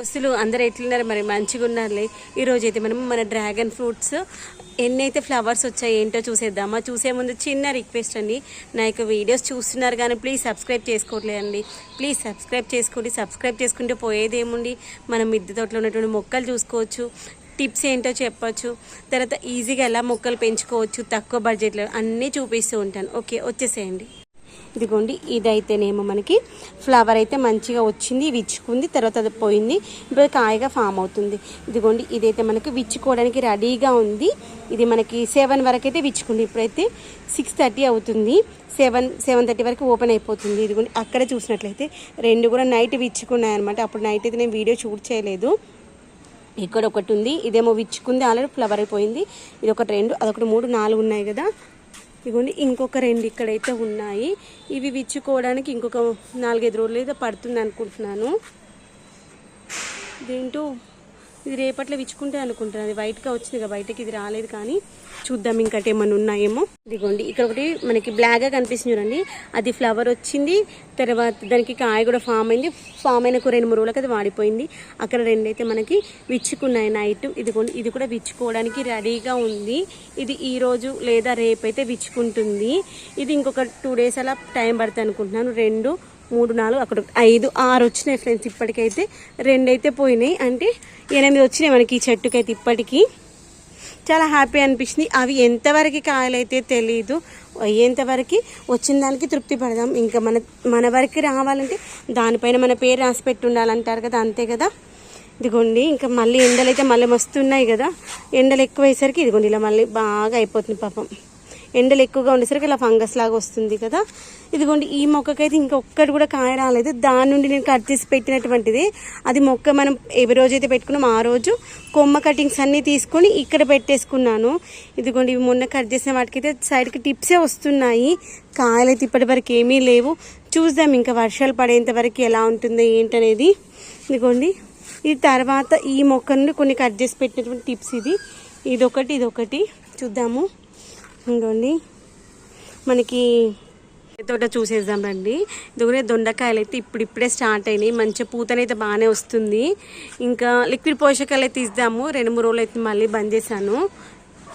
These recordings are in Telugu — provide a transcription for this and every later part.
దోస్తులు అందరు ఎట్లున్నారు? మరి మంచిగా ఉన్నారులే. ఈరోజు అయితే మనం మన డ్రాగన్ ఫ్రూట్స్ ఎన్నైతే ఫ్లవర్స్ వచ్చాయి ఏంటో చూసేద్దామా? చూసే ముందు చిన్న రిక్వెస్ట్ అండి. నా యొక్క వీడియోస్ చూస్తున్నారు కానీ ప్లీజ్ సబ్స్క్రైబ్ చేసుకోవట్లేదండి ప్లీజ్ సబ్స్క్రైబ్ చేసుకోండి. సబ్స్క్రైబ్ చేసుకుంటే పోయేది ఏముంది మనం మిద్దె తోటలో ఉన్నటువంటి మొక్కలు చూసుకోవచ్చు. టిప్స్ ఏంటో చెప్పచ్చు. తర్వాత ఈజీగా ఎలా మొక్కలు పెంచుకోవచ్చు? తక్కువ బడ్జెట్లో అన్నీ చూపిస్తూ ఉంటాను. ఓకే వచ్చేసేయండి. ఇదిగోండి ఇదైతేనేమో మనకి ఫ్లవర్ అయితే మంచిగా వచ్చింది విచ్చుకుంది తర్వాత అది పోయింది. ఇప్పుడు కాయగా ఫామ్ అవుతుంది. ఇదిగోండి ఇదైతే మనకి విచ్చుకోవడానికి రెడీగా ఉంది. ఇది మనకి సెవెన్ వరకు అయితే విచ్చుకుంది. ఇప్పుడైతే సిక్స్ థర్టీ అవుతుంది. సెవెన్ సెవెన్ థర్టీ వరకు ఓపెన్ అయిపోతుంది. ఇదిగోండి అక్కడ చూసినట్లయితే రెండు కూడా నైట్ విచ్చుకున్నాయి అనమాట అప్పుడు నైట్ అయితే నేను వీడియో షూట్ చేయలేదు. ఇక్కడ ఒకటి ఉంది ఇదేమో విచ్చుకుంది ఆల్రెడీ ఫ్లవర్ అయిపోయింది. ఇది ఒకటి రెండు అదొకటి మూడు నాలుగు ఉన్నాయి కదా. ఇదిగోండి ఇంకొక రెండు ఇక్కడైతే ఉన్నాయి. ఇవి విచ్చుకోవడానికి ఇంకొక నాలుగైదు రోజులు అయితే పడుతుంది అనుకుంటున్నాను దేంటో ఇది రేపట్లో విచ్చుకుంటే అనుకుంటాను అది వైట్గా వచ్చింది బయటకి ఇది రాలేదు కానీ చూద్దాం ఇంకటి ఏమైనా ఉన్నాయేమో. ఇదిగోండి ఇక్కడ ఒకటి మనకి బ్లాక్గా కనిపిస్తుంది చూడండి. అది ఫ్లవర్ వచ్చింది తర్వాత దానికి కాయ కూడా ఫామ్ అయింది. ఫామ్ అయిన రెండు మూడు రోజులకి అది వాడిపోయింది. అక్కడ రెండైతే మనకి విచ్చుకున్నాయి నైట్ ఇదిగోండి ఇది కూడా విచ్చుకోవడానికి రెడీగా ఉంది. ఇది ఈ రోజు లేదా రేపైతే విచ్చుకుంటుంది. ఇది ఇంకొక టూ డేస్ అలా టైం పడుతుంది అనుకుంటున్నాను. రెండు మూడు నాలుగు అక్కడ ఐదు ఆరు వచ్చినాయి ఫ్రెండ్స్ ఇప్పటికైతే. రెండైతే పోయినాయి. అంటే ఎనిమిది వచ్చినాయి మనకి ఈ చెట్టుకైతే ఇప్పటికీ. చాలా హ్యాపీ అనిపించింది. అవి ఎంతవరకు కాయలైతే తెలీదు. అయ్యేంతవరకు వచ్చిన దానికి తృప్తి పడదాం. ఇంకా మన మన వరకు రావాలంటే దానిపైన మన పేరు రాసి పెట్టి ఉండాలంటారు కదా అంతే కదా? ఇదిగోండి ఇంకా మళ్ళీ ఎండలు అయితే మళ్ళీ మస్తున్నాయి కదా? ఎండలు ఎక్కువ అయ్యేసరికి ఇదిగోండి ఇలా మళ్ళీ బాగా అయిపోతుంది పాపం. ఎండలు ఎక్కువగా ఉండేసరికి ఇలా ఫంగస్ లాగా వస్తుంది కదా. ఇదిగోండి ఈ మొక్కకైతే ఇంకొక్కటి కూడా కాయ రాలేదు. దాని నుండి నేను కట్ చేసి పెట్టినటువంటిది. అది మొక్క మనం ఏ రోజైతే పెట్టుకున్నాం ఆ రోజు కొమ్మ కటింగ్స్ అన్నీ తీసుకొని ఇక్కడ పెట్టేసుకున్నాను. ఇదిగోండి ఇవి మొన్న కట్ చేసిన వాటికైతే సైడ్కి టిప్సే వస్తున్నాయి. కాయలు అయితే ఇప్పటి వరకు ఏమీ లేవు. చూద్దాం ఇంకా వర్షాలు పడేంత వరకు ఎలా ఉంటుందో ఏంటనేది. ఇదిగోండి ఇది తర్వాత ఈ మొక్క నుండి కొన్ని కట్ చేసి పెట్టినటువంటి టిప్స్ ఇది. ఇదొకటి ఇదొకటి. చూద్దాము. ఇంకోండి మనకి తోట చూసేద్దాం రండి. ఇదిగోనే దొండకాయలు అయితే ఇప్పుడిప్పుడే స్టార్ట్ అయినాయి. మంచి పూతనైతే బాగానే వస్తుంది. ఇంకా లిక్విడ్ పోషకాలు అయితే ఇద్దాము. రెండు మూడు రోజులు అయితే మళ్ళీ బంద్ చేశాను.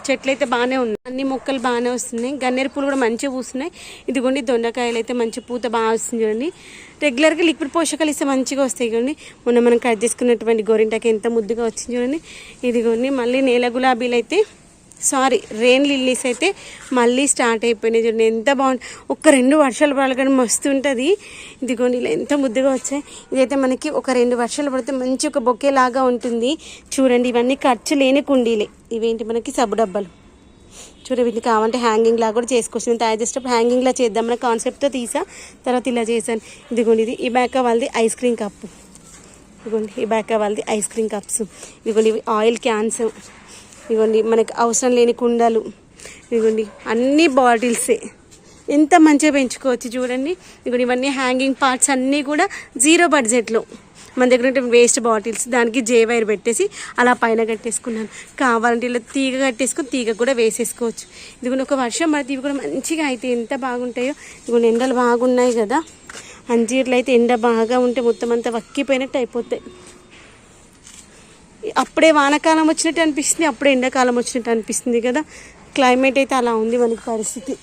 చెట్లు అయితే బాగానే ఉన్నాయి. అన్ని మొక్కలు బాగానే వస్తున్నాయి. గన్నేరు పూలు కూడా మంచిగా పూస్తున్నాయి. ఇదిగోండి దొండకాయలు అయితే మంచి పూత బాగా వస్తుంది చూడండి. రెగ్యులర్గా లిక్విడ్ పోషకాలు ఇస్తే మంచిగా వస్తాయి చూడండి. మొన్న మనం కట్ చేసుకున్నటువంటి గోరింటాకి ఎంత ముద్దుగా వచ్చింది చూడండి. ఇదిగోండి మళ్ళీ నేల గులాబీలు అయితే సారీ రెయిన్ లిల్లీస్ అయితే మళ్ళీ స్టార్ట్ అయిపోయినాయి చూడండి. ఎంత బాగుంది. ఒక్క రెండు వర్షాలు పడగానే మస్తు ఉంటుంది. ఇదిగోండి ఇలా ఎంత ముద్దుగా వచ్చాయి. ఇదైతే మనకి ఒక రెండు వర్షాలు పడితే మంచి ఒక బొకేలాగా ఉంటుంది. చూడండి ఇవన్నీ ఖర్చు లేని కుండీలే. ఇవేంటి మనకి? సబ్బు డబ్బాలు. చూడ వీటిని కావాలంటే హ్యాంగింగ్ లాగా కూడా చేసుకోవచ్చు. నేను తయారు చేసేటప్పుడు హ్యాంగింగ్లా చేద్దామన్న కాన్సెప్ట్తో తీసా. తర్వాత ఇలా చేశాను. ఇదిగోండి ఇది ఈ బ్యాక్ వాళ్ళది ఐస్ క్రీమ్ కప్పు ఇదిగోండి ఈ బ్యాక్ వాళ్ళది ఐస్ క్రీమ్ కప్స్ ఇదిగోండి ఇవి ఆయిల్ క్యాన్స్ ఇదిగోండి మనకి అవసరం లేని కుండలు. ఇదిగోండి అన్ని బాటిల్సే. ఎంత మంచిగా పెంచుకోవచ్చు చూడండి. ఇదిగోండి ఇవన్నీ హ్యాంగింగ్ పార్ట్స్ అన్నీ కూడా జీరో బడ్జెట్లో. మన దగ్గర ఉంటే వేస్ట్ బాటిల్స్ దానికి జే వైర్ పెట్టేసి అలా పైన కట్టేసుకున్నాను. కావాలంటే ఇలా తీగ కట్టేసుకుని తీగ కూడా వేసేసుకోవచ్చు. ఇదిగోండి ఒక వర్షం పడితే ఇవి కూడా మంచిగా అయితే ఎంత బాగుంటాయో. ఇదిగోండి ఎండలు బాగున్నాయి కదా. అంజీర్లు అయితే ఎండ బాగా ఉంటే మొత్తం అంతా వక్కిపోయినట్టు అయిపోతాయి. అప్పుడే వానాకాలం వచ్చినట్టు అనిపిస్తుంది అప్పుడే ఎండాకాలం వచ్చినట్టు అనిపిస్తుంది కదా. క్లైమేట్ అయితే అలా ఉంది మనకి పరిస్థితి.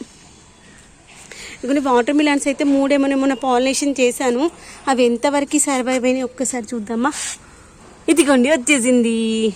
ఇదిగోండి వాటర్ మిలాన్స్ అయితే మూడేమో పాలినేషన్ చేశాను. అవి ఎంతవరకు సర్వైవ్ అయినాయి ఒక్కసారి చూద్దామా? ఇదిగోండి వచ్చేసింది.